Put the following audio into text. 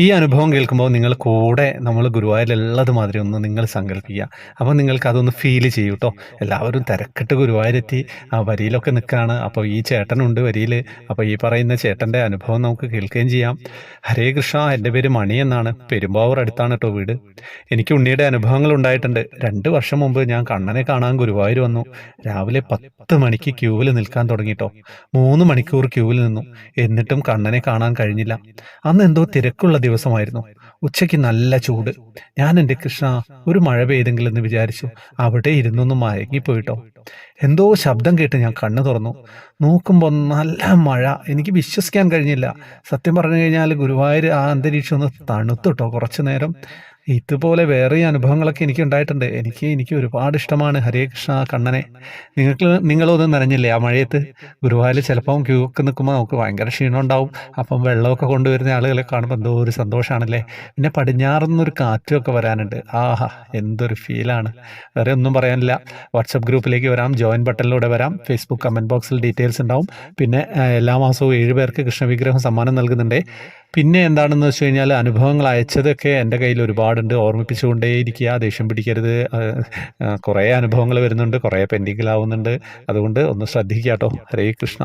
ഈ അനുഭവം കേൾക്കുമ്പോൾ നിങ്ങൾ കൂടെ നമ്മൾ ഗുരുവായൂരിലുള്ളത് മാതിരി ഒന്ന് നിങ്ങൾ സങ്കല്പിക്കുക. അപ്പോൾ നിങ്ങൾക്ക് അതൊന്ന് ഫീൽ ചെയ്യും കേട്ടോ എല്ലാവരും തിരക്കിട്ട് ഗുരുവായൂരെത്തി. ആ വരിയിലൊക്കെ നിൽക്കുകയാണ്. അപ്പോൾ ഈ ചേട്ടനുണ്ട് വരിയിൽ. അപ്പോൾ ഈ പറയുന്ന ചേട്ടന്റെ അനുഭവം നമുക്ക് കേൾക്കുകയും ചെയ്യാം. ഹരേ കൃഷ്ണ എന്റെ പേര് മണി എന്നാണ്. പെരുമ്പാവൂർ അടുത്താണ് കേട്ടോ വീട്. എനിക്ക് ഉണ്ണിയുടെ അനുഭവങ്ങൾ ഉണ്ടായിട്ടുണ്ട്. രണ്ട് വർഷം മുമ്പ് ഞാൻ കണ്ണനെ കാണാൻ ഗുരുവായൂർ വന്നു. രാവിലെ പത്ത് മണിക്ക് ക്യൂവിൽ നിൽക്കാൻ തുടങ്ങിട്ടോ മൂന്ന് മണിക്കൂർ ക്യൂവിൽ നിന്നു. എന്നിട്ടും കണ്ണനെ കാണാൻ കഴിഞ്ഞില്ല. അന്ന് എന്തോ തിരക്കുള്ള ദിവസമായിരുന്നു. ഉച്ചയ്ക്ക് നല്ല ചൂട്. ഞാൻ എന്റെ കൃഷ്ണ ഒരു മഴ പെയ്തെങ്കിലും എന്ന് വിചാരിച്ചു അവിടെ ഇരുന്നൊന്ന് മയങ്ങിപ്പോയിട്ടോ. എന്തോ ശബ്ദം കേട്ട് ഞാൻ കണ്ണു തുറന്നു. നോക്കുമ്പോൾ നല്ല മഴ. എനിക്ക് വിശ്വസിക്കാൻ കഴിഞ്ഞില്ല. സത്യം പറഞ്ഞു കഴിഞ്ഞാൽ ഗുരുവായൂർ ആ അന്തരീക്ഷം ഒന്ന് തണുത്തുട്ടോ കുറച്ചു നേരം ഇതുപോലെ വേറെ അനുഭവങ്ങളൊക്കെ എനിക്ക് ഉണ്ടായിട്ടുണ്ട് എനിക്ക് എനിക്ക് ഒരുപാട് ഇഷ്ടമാണ് ഹരേ കൃഷ്ണ കണ്ണനെ. നിങ്ങൾക്ക് നിങ്ങളൊന്നും നനഞ്ഞില്ലേ? ആ മഴയത്ത് ഗുരുവായൂർ ചിലപ്പം ക്യൂ ഒക്കെ നിൽക്കുമ്പോൾ നമുക്ക് ഭയങ്കര ക്ഷീണം ഉണ്ടാവും. അപ്പം വെള്ളമൊക്കെ കൊണ്ടുവരുന്ന ആളുകളെ കാണുമ്പോൾ എന്തോ ഒരു സന്തോഷമാണല്ലേ പിന്നെ പടിഞ്ഞാറുനിന്നൊരു കാറ്റുമൊക്കെ വരാനുണ്ട്. ആഹാ എന്തൊരു ഫീലാണ്. വേറെ ഒന്നും പറയാനില്ല. വാട്സപ്പ് ഗ്രൂപ്പിലേക്ക് വരാം. ജോയിൻ ബട്ടണിലൂടെ വരാം. ഫേസ്ബുക്ക് കമന്റ് ബോക്സിൽ ഡീറ്റെയിൽസ് ഉണ്ടാവും. പിന്നെ എല്ലാ മാസവും ഏഴ് പേർക്ക് കൃഷ്ണവിഗ്രഹം സമ്മാനം നൽകുന്നുണ്ട്. പിന്നെ എന്താണെന്ന് വെച്ച് കഴിഞ്ഞാൽ അനുഭവങ്ങൾ അയച്ചതൊക്കെ എന്റെ കയ്യിൽ ഒരുപാടുണ്ട്. ഓർമ്മിപ്പിച്ചുകൊണ്ടേയിരിക്കുക. ദേഷ്യം പിടിക്കരുത്. കുറേ അനുഭവങ്ങൾ വരുന്നുണ്ട്. കുറേ പെൻഡിങ്ങിലാവുന്നുണ്ട്. അതുകൊണ്ട് ഒന്ന് ശ്രദ്ധിക്കുക കേട്ടോ. ഹരേ കൃഷ്ണ.